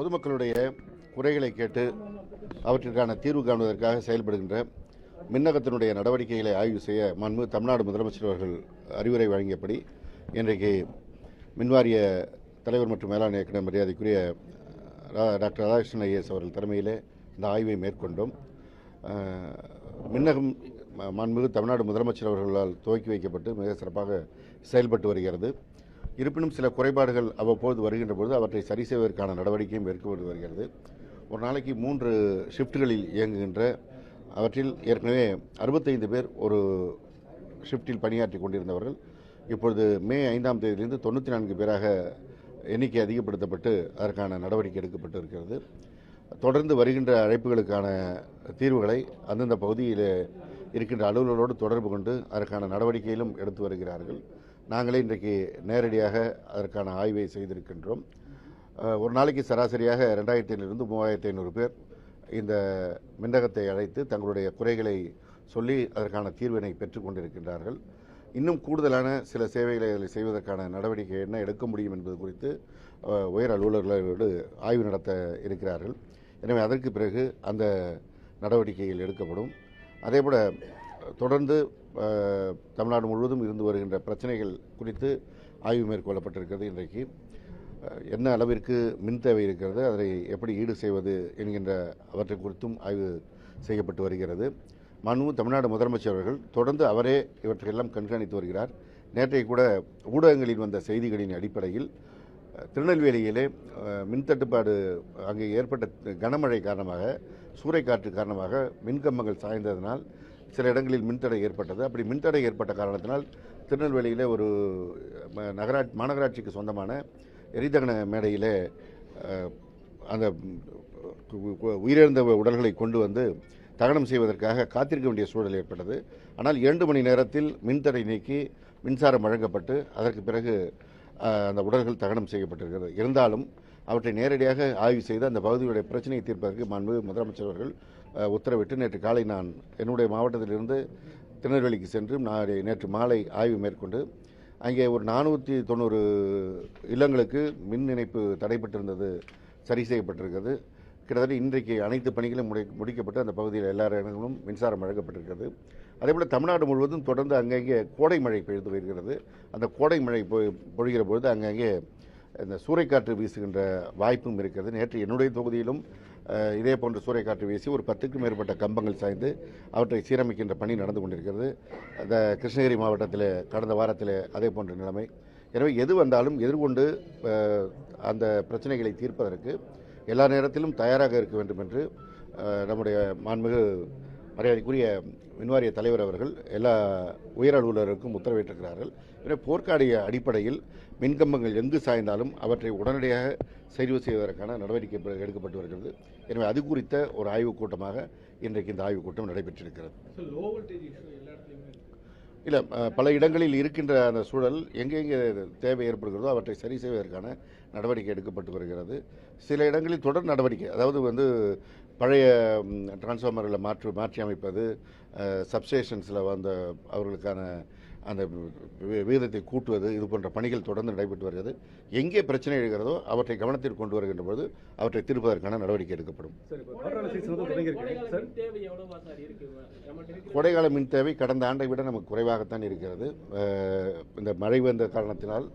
பொதுமக்களுடைய குறைகளை கேட்டு அவற்றிற்கான தீர்வு காணுவதற்காக செயல்படுகின்ற மின்னகத்தினுடைய நடவடிக்கைகளை ஆய்வு செய்ய மண்மு தமிழ்நாடு முதலமைச்சர் அவர்கள் அறிவுரை வழங்கியபடி இன்றைக்கு மின்வாரிய தலைவர் மற்றும் மேலாண் இயக்குநர் மரியாதைக்குரிய ரா- டாக்டர் ராதாகிருஷ்ணன் ஐஎஸ் அவர்கள் தலைமையிலே இந்த ஆய்வை மேற்கொண்டோம். மின்னகம் ம- மாண்புமிகு தமிழ்நாடு முதலமைச்சர் அவர்களால் துவக்கி வைக்கப்பட்டு மிக சிறப்பாக செயல்பட்டு வருகிறது. இருப்பினும் சில குறைபாடுகள் அவ்வப்போது வருகின்ற பொழுது அவற்றை சரி செய்வதற்கான நடவடிக்கையும் மேற்கொண்டு வருகிறது. ஒரு நாளைக்கு மூன்று ஷிஃப்ட்டுகளில் இயங்குகின்ற அவற்றில் ஏற்கனவே அறுபத்தைந்து பேர் ஒரு ஷிஃப்ட்டில் பணியாற்றி கொண்டிருந்தவர்கள். இப்பொழுது மே ஐந்தாம் தேதியிலிருந்து தொண்ணூற்றி நான்கு பேராக எண்ணிக்கை அதிகப்படுத்தப்பட்டு அதற்கான நடவடிக்கை எடுக்கப்பட்டு இருக்கிறது. தொடர்ந்து வருகின்ற அழைப்புகளுக்கான தீர்வுகளை அந்தந்த பகுதியில் இருக்கின்ற அலுவலர்களோடு தொடர்பு கொண்டு அதற்கான நடவடிக்கையிலும் எடுத்து வருகிறார்கள். நாங்களே இன்றைக்கு நேரடியாக அதற்கான ஆய்வை செய்திருக்கின்றோம். ஒரு நாளைக்கு சராசரியாக ரெண்டாயிரத்தி ஐநூறுலேருந்து மூவாயிரத்தி ஐநூறு பேர் இந்த மின்னகத்தை அழைத்து தங்களுடைய குறைகளை சொல்லி அதற்கான தீர்வினை பெற்றுக்கொண்டிருக்கின்றார்கள் இன்னும் கூடுதலான சில சேவைகளை அதில் செய்வதற்கான நடவடிக்கை என்ன எடுக்க முடியும் என்பது குறித்து உயர் அலுவலர்களோடு ஆய்வு நடத்த இருக்கிறார்கள். எனவே அதற்கு பிறகு அந்த நடவடிக்கைகள் எடுக்கப்படும். அதேபோல தொடர்ந்து தமிழ்நாடு முழுவதும் இருந்து வருகின்ற பிரச்சனைகள் குறித்து ஆய்வு மேற்கொள்ளப்பட்டிருக்கிறது இன்றைக்கு. என்ன அளவிற்கு மின் தேவை இருக்கிறது அதை எப்படி ஈடு செய்வது என்கின்ற அவற்றை குறித்தும் ஆய்வு செய்யப்பட்டு வருகிறது. மனு தமிழ்நாடு முதலமைச்சர் அவர்கள் தொடர்ந்து அவரே இவற்றையெல்லாம் கண்காணித்து வருகிறார். நேற்றைய கூட ஊடகங்களில் வந்த செய்திகளின் அடிப்படையில் திருநெல்வேலியிலே மின் தட்டுப்பாடு அங்கே ஏற்பட்ட கனமழை காரணமாக சூறைக்காற்று காரணமாக மின்கம்பங்கள் சாய்ந்ததனால் சில இடங்களில் மின்தடை ஏற்பட்டது. அப்படி மின்தடை ஏற்பட்ட காரணத்தினால் திருநெல்வேலியில் ஒரு நகரா மாநகராட்சிக்கு சொந்தமான எரிதகன மேடையில் அந்த உயிரிழந்த உடல்களை கொண்டு வந்து தகனம் செய்வதற்காக காத்திருக்க வேண்டிய சூழல் ஏற்பட்டது. ஆனால் இரண்டு மணி நேரத்தில் மின்தடை நீக்கி மின்சாரம் வழங்கப்பட்டு அதற்கு பிறகு அந்த உடல்கள் தகனம் செய்யப்பட்டிருக்கிறது. இருந்தாலும் அவற்றை நேரடியாக ஆய்வு செய்து அந்த பகுதியுடைய பிரச்சனையை தீர்ப்பதற்கு மாண்பு முதலமைச்சர் அவர்கள் உத்தரவிட்டு நேற்று காலை நான் என்னுடைய மாவட்டத்திலிருந்து திருநெல்வேலிக்கு சென்று நான் நேற்று மாலை ஆய்வு மேற்கொண்டு அங்கே ஒரு நானூற்றி தொண்ணூறு இல்லங்களுக்கு மின் இணைப்பு தடைப்பட்டிருந்தது சரி செய்யப்பட்டிருக்கிறது. கிட்டத்தட்ட இன்றைக்கு அனைத்து பணிகளும் முடி முடிக்கப்பட்டு அந்த பகுதியில் எல்லா இடங்களும் மின்சாரம் வழங்கப்பட்டிருக்கிறது. அதேபோல் தமிழ்நாடு முழுவதும் தொடர்ந்து அங்கங்கே கோடை மழை பெய்து வருகிறது. அந்த கோடை மழை பொ- பொழிகிற பொழுது அங்கங்கே இந்த சூறைக்காற்று வீசுகின்ற வாய்ப்பும் இருக்கிறது. நேற்று என்னுடைய தொகுதியிலும் இதே போன்ற சூறைக்காற்று வீசி ஒரு பத்துக்கும் மேற்பட்ட கம்பங்கள் சாய்ந்து அவற்றை சீரமைக்கின்ற பணி நடந்து கொண்டிருக்கிறது. அந்த கிருஷ்ணகிரி மாவட்டத்தில் கடந்த வாரத்தில் அதே போன்ற நிலைமை. எனவே எது வந்தாலும் எதிர்கொண்டு அந்த பிரச்சனைகளை தீர்ப்பதற்கு எல்லா நேரத்திலும் தயாராக இருக்க வேண்டும் என்று நம்முடைய மாண்புமிகு மரியாதைக்குரிய மின்வாரிய தலைவர் அவர்கள் எல்லா உயர் அலுவலருக்கும் உத்தரவிட்டிருக்கிறார்கள். எனவே போர்க்காடிய அடிப்படையில் மின்கம்பங்கள் எங்கு சாய்ந்தாலும் அவற்றை உடனடியாக சரிவு செய்வதற்கான நடவடிக்கை எடுக்கப்பட்டு வருகிறது. எனவே அது குறித்த ஒரு ஆய்வுக் கூட்டமாக இன்றைக்கு இந்த ஆய்வுக் கூட்டம் நடைபெற்றிருக்கிறது. இல்லை பல இடங்களில் இருக்கின்ற அந்த சூழல் எங்கெங்கே தேவை ஏற்படுகிறதோ அவற்றை சரி செய்வதற்கான நடவடிக்கை எடுக்கப்பட்டு வருகிறது. சில இடங்களில் தொடர் நடவடிக்கை அதாவது வந்து பழைய டிரான்ஸ்ஃபார்மர்களை மாற்றி மாற்றி அமைப்பது சப்ஸ்டேஷன்ஸில் வந்த அவர்களுக்கான அந்த விகிதத்தை கூட்டுவது இது போன்ற பணிகள் தொடர்ந்து நடைபெற்று வருகிறது. எங்கே பிரச்சனை எழுகிறதோ அவற்றை கவனத்தில் கொண்டு வருகின்ற போது அவற்றை தீர்ப்பதற்கான நடவடிக்கை எடுக்கப்படும். சார் இப்போ காற்றாலை சீசன் வந்து தொடங்கி இருக்கு கோடைகால சார்? மின் தேவை எவ்வளவா சார் இருக்கு? நம்மகிட்ட இருக்கிற கோடைகால மின் தேவை கடந்த ஆண்டை விட நமக்கு குறைவாகத்தான் இருக்கிறது. இந்த மழை வந்த காரணத்தினால்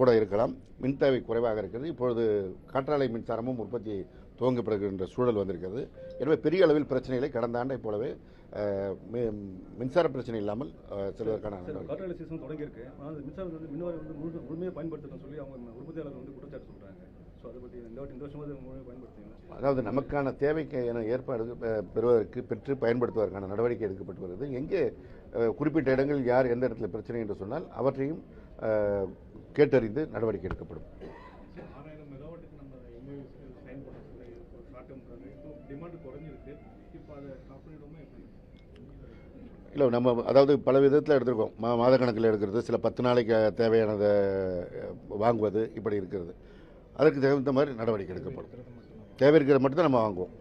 கூட இருக்கலாம். மின் தேவை குறைவாக இருக்கிறது. இப்பொழுது காற்றாலை மின்சாரமும் உற்பத்தி துவங்கப்படுகின்ற சூழல் வந்திருக்கிறது. எனவே பெரிய அளவில் பிரச்சனைகளை கடந்த ஆண்டை போலவே மின்சார பிரச்சனை இல்லாமல் செல்வதற்கான சார் நடவடிக்கை. காற்றாலை சீசன் தொடங்கி இருக்கு ஆனால் மின்சாரம் வந்து மின்வாரி வந்து முழு முழுமையாக பயன்படுத்தணும்னு சொல்லி அவங்க உற்பத்தியாளர் வந்து குற்றச்சாட்டு பயன்படுத்துவீங்களா அதாவது நமக்கான தேவைக்கு என ஏற்பாடு பெறுவதற்கு பெற்று பயன்படுத்துவதற்கான நடவடிக்கை எடுக்கப்பட்டு வருகிறது. எங்கே குறிப்பிட்ட இடங்களில் யார் எந்த இடத்துல பிரச்சனை என்று சொன்னால் அவற்றையும் கேட்டறிந்து நடவடிக்கை எடுக்கப்படும். டேர்முக்காக இப்போ டிமாண்ட் குறைஞ்சிருக்கு. இப்போ அதை ஸ்டாப் பண்ணிடுவோமா எப்படி? இல்லை நம்ம அதாவது பல விதத்தில் எடுத்திருக்கோம். மா மாத கணக்கில் எடுக்கிறது சில பத்து நாளைக்கு தேவையானதை வாங்குவது இப்படி இருக்கிறது. அதற்கு தகுந்த மாதிரி நடவடிக்கை எடுக்கப்படும். தேவை இருக்கிறத மட்டும் தான். நம்ம வாங்குவோம்.